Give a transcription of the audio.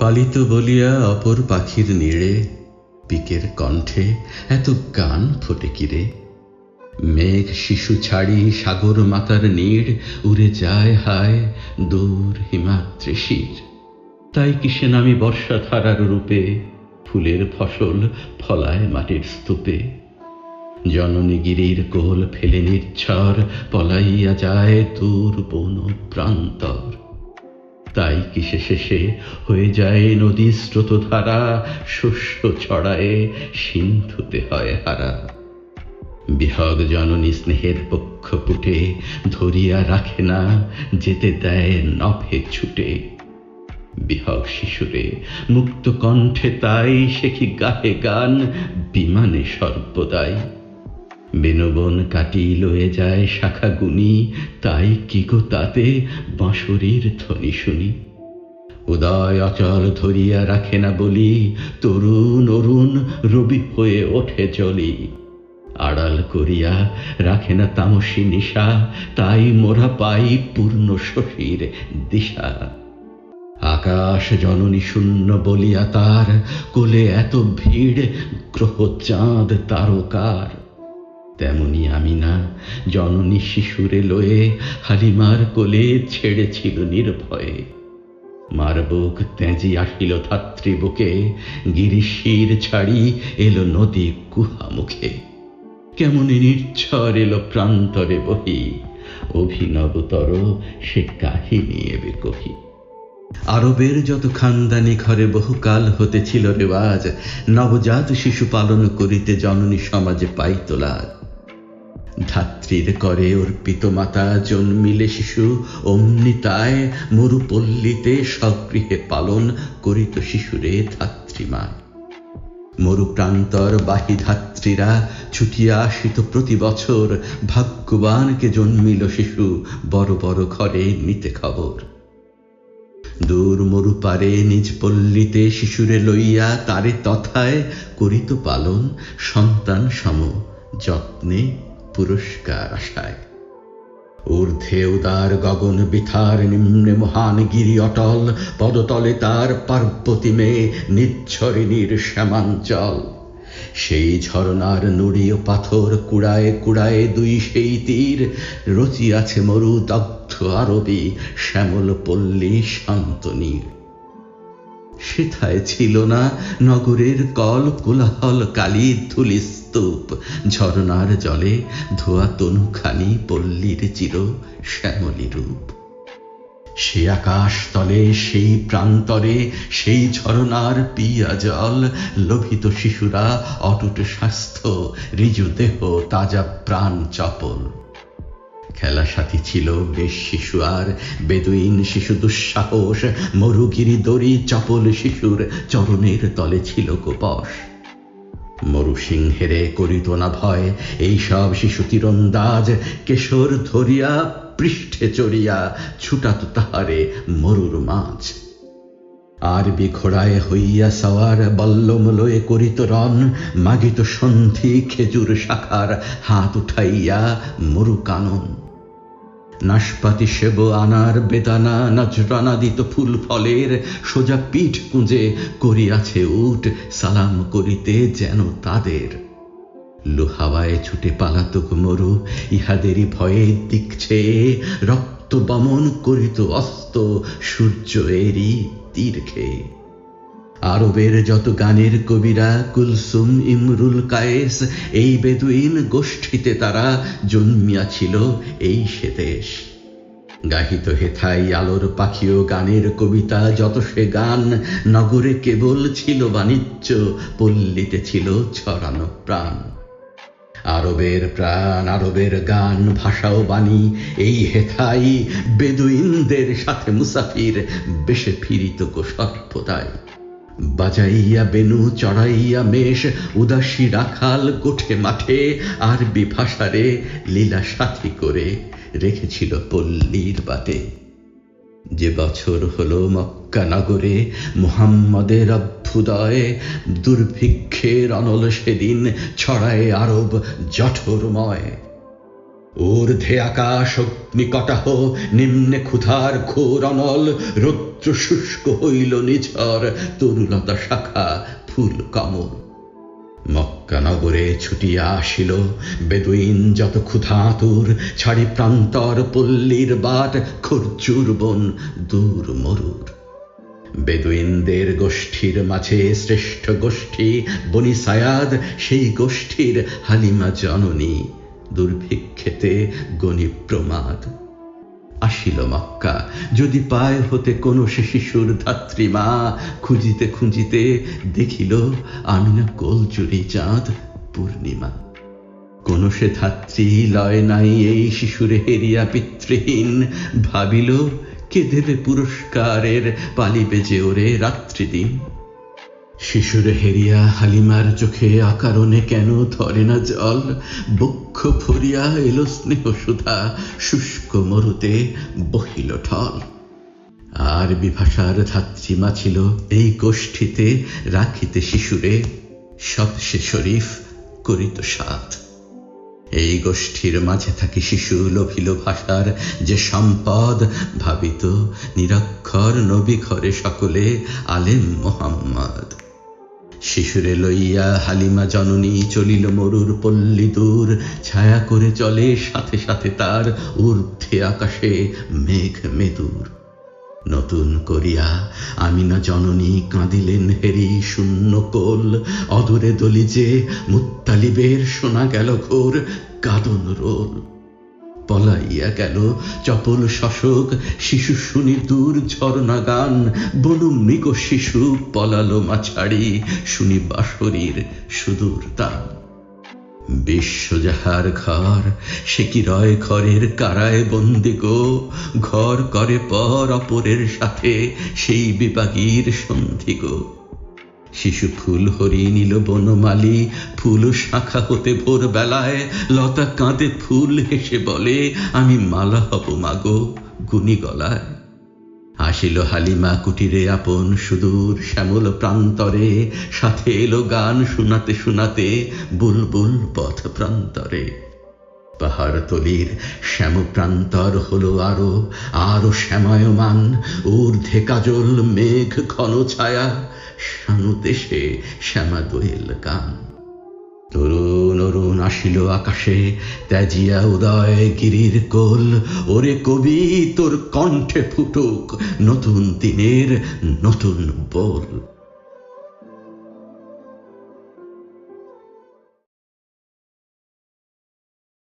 পালিত বলিয়া অপর পাখির নীড়ে, পিকের কণ্ঠে এত গান ফোটে কিরে মেঘ শিশু ছাড়ি সাগর মাতার নীড়, উড়ে যায় হায় দূর হিমাদ্রি তাই কিসে নামি বর্ষা ধারার রূপে, ফুলের ফসল ফলায় মাটির স্তূপে? জননী গিরির কোল ফেলে নির্ঝর, পলাইয়া যায় দূর বন প্রান্তর তাই কিসে শেষে হয়ে যায় নদী স্রোতধারা, শস্য ছড়ায় সিন্ধুতে হয় হারা। বিহগ জননী স্নেহের পক্ষ পুটে ধরিয়া রাখে না, যেতে দেয় নভে ছুটে। বিহগ শিশুরে মুক্ত কণ্ঠে তাই সে কি গাহে গান, বিমানে সর্বদাই। বেনবন কাটি লয়ে যায় শাখা গুনি তাই কি গো তাতে বাঁশরীর ধ্বনি শুনি? উদয় অচল ধরিয়া রাখে না বলি, তরুণ অরুণ রবি হয়ে ওঠে জলি। আড়াল করিয়া রাখে না তামসী নিশা, তাই মোরা পাই পূর্ণ শশীর দিশা। আকাশ জননী শূন্য বলিয়া তার, কোলে এত ভিড়, গ্রহ চাঁদ তারকার। তেমনি আমি না জননী শিশুরে লয়ে হালিমার কোলে ছেড়েছিল নির্ভয়ে। মার বুক তেঁজি আসিল ধাত্রী বুকে, গিরিশির ছাড়ি এলো নদী কুহা মুখে। কেমন নির্ঝর এলো প্রান্তরে বহি, অভিনবতর সে কাহিনী এবে কহি। আরবের যত খানদানি ঘরে বহুকাল হতে ছিল রেওয়াজ, নবজাত শিশু পালন করিতে জননী সমাজে পাইত লাজ। ধাত্রীর করে অর্পিত মাতা জন্মিলে শিশু, অমনি তাই মরুপল্লীতে সগৃহে পালন করিত শিশুরে ধাত্রীমা মরু প্রান্তর বাহি ধাত্রীরা ছুটিয়া আসিত প্রতি বছর, ভাগ্যবানকে জন্মিল শিশু, বড় বড় ঘরে নিতে খবর। দূর মরু পারে নিজ পল্লীতে শিশুরে লইয়া তারে তথায় করিত পালন সন্তান সম যত্নে পুরস্কার আশায় ঊর্ধ্বে উদার গগন বিথার নিম্নে মহান গিরি অটল, পদতলে তার পার্বতী মেয়ে নিচ্ছরিণীর শ্যামাঞ্চল। সেই ঝরনার নুড়িও পাথর কুড়ায় কুড়ায় দুই সেই তীর, রচিয়াছে মরু দগ্ধ আরবি শ্যামল পল্লী শান্তনীর। সেথায় ছিল না নগরের কল কোলাহল কালী ধুলি স্তূপ। ঝরনার জলে ধোয়া তনুখানি পল্লীর চির শ্যামলী রূপ। সে আকাশ তলে, সেই প্রান্তরে, সেই ঝরনার পিয়া জল লোভিত শিশুরা অটুট স্বাস্থ্য ঋজু দেহ, তাজা প্রাণ চপল। খেলা সাথী ছিল বেশ শিশু আর বেদুইন শিশু দুঃসাহস, মরুগিরি দড়ি চপল শিশুর চরণের তলে ছিল গোপস মরু সিংহেরে করিত না ভয়, এই সব শিশু তীরন্দাজ কেশর ধরিয়া পৃষ্ঠে চড়িয়া ছুটাত তাহারে মরুর মাছ আর বিঘোড়ায় হইয়া সওয়ার বল্লম লয়ে করিত রন মাগিত সন্ধি খেজুর শাখার হাত উঠাইয়া মরু কানন নাশপাতি সেব আনার বেদানা নজরানা দিত ফুল ফলের সোজা পিঠ কুঁজে করিয়াছে উঠ সালাম করিতে যেন তাদের। লোহাওয়ায় ছুটে পালাতক মরু, ইহাদেরই ভয়ে দিকছে রক্ত বমন করিত অস্ত সূর্য এরি তীর খেয়ে আরবের যত গানের কবিরা কুলসুম ইমরুল কায়েস, এই বেদুইন গোষ্ঠীতে তারা জন্মিয়াছিল এই সে দেশ গাহিত হেথাই আলোর পাখিও গানের কবিতা, যত সে গান নগরে কেবল ছিল বাণিজ্য, পল্লীতে ছিল ছড়ানো প্রাণ। আরবের প্রাণ, আরবের গান, ভাষা ও বাণী, এই হেথাই বেদুইনদের সাথে মুসাফির, বেশে ফিরিত গো সর্বদাই। বাজাইয়া বেনু, চড়াইয়া মেষ, উদাসী রাখাল গোঠে মাঠে আরবি ভাষারে লীলা সাথী করে রেখেছিল পল্লীর বাটে। যে বছর হলো মক্কা নগরে মুহাম্মদের অভ্যুদয়ে, দুর্ভিক্ষের অনল সেদিন ছড়ায় আরব জঠরময়। ঊর্ধ্বে আকাশ অগ্নিকটাহ, নিম্নে ক্ষুধার ঘোর অনল, রৌদ্র শুষ্ক হইল নিঝর, তরুলতা শাখা ফুল কমল। মক্কা নগরে ছুটিয়া আসিল, বেদুইন যত ক্ষুধাতুর, ছাড়ি প্রান্তর পল্লীর বাট, খরচুর বন দূর মরুর। বেদুইনদের গোষ্ঠীর মাঝে শ্রেষ্ঠ গোষ্ঠী বনি সায়াদ, সেই গোষ্ঠীর হালিমা জননী। দুর্ভিক্ষেতে গণি প্রমাদ আসিল মক্কা, যদি পায় হতে কোনো সে শিশুর ধাত্রীমা খুঁজিতে খুঁজিতে দেখিল, আমিনা কোলচুরি চাঁদ পূর্ণিমা। কোন সে ধাত্রী লয় নাই এই শিশুরে হেরিয়া পিতৃহীন, ভাবিল, কে দেবে পুরস্কারের পালিবে যে ওরে রাত্রিদিন। শিশুরে হেরিয়া হালিমার চোখে আকারণে কেন ধরে না জল? বক্ষ ভরিয়া এলো স্নেহ সুধা, শুষ্ক মরুতে বহিল ঠল আর বিভাষার ধাত্রীমা ছিল এই গোষ্ঠীতে রাখিতে শিশুরে সৎসে শরীফ করিত সাথ এই গোষ্ঠীর মাঝে থাকি শিশু লোভিল ভাষার যে সম্পদ, ভাবিত নিরক্ষর নবী ঘরে সকলে আলেম মোহাম্মদ। শিশুরে লইয়া হালিমা জননী চলিল মরুর পল্লী দূর। ছায়া করে চলে সাথে সাথে তার ঊর্ধ্বে আকাশে মেঘ মেদুর। নতুন করিয়া আমিনা জননী কাঁদিলেন হেরি শূন্য কোল। অদূরে দলিজে মুত্তালিবের শোনা গেল ঘোর কাদন রোল। পলাইয়া গেল। চপল শশক শিশু শুনি দূর ঝর্ণা গান, বনু মৃগ শিশু পলালো মাছাড়ি, শুনি বাসরীর সুদূর তান। বিশ্ব যাহার ঘর, সে কি রয় ঘরের কারায় বন্দি গো? ঘর করে পর অপরের সাথে, সেই বিপাগীর সন্ধি গো। শিশু ফুল হরি নীল বনমালী, ফুল শাখা হতে ভোর বেলায় লতা কাঁদে ফুল হেসে বলে, আমি মালা হব মাগো গুনি গলায়। আসিল হালিমা কুটিরে আপন সুদূর শ্যামল প্রান্তরে। সাথে এলো গান শোনাতে শোনাতে বুলবুল পথ প্রান্তরে। পাহাড় তলির শ্যাম প্রান্তর হলো আরও আরও শ্যামায়মান। ঊর্ধ্বে কাজল, মেঘ, ঘন ছায়া। শানু দেশে শ্যামা দোয়েল গান তরুণ অরুণ আসিল আকাশে, ত্যাজিয়া উদয় গিরির কোল। ওরে কবি, তোর কণ্ঠে ফুটুক নতুন দিনের নতুন বল।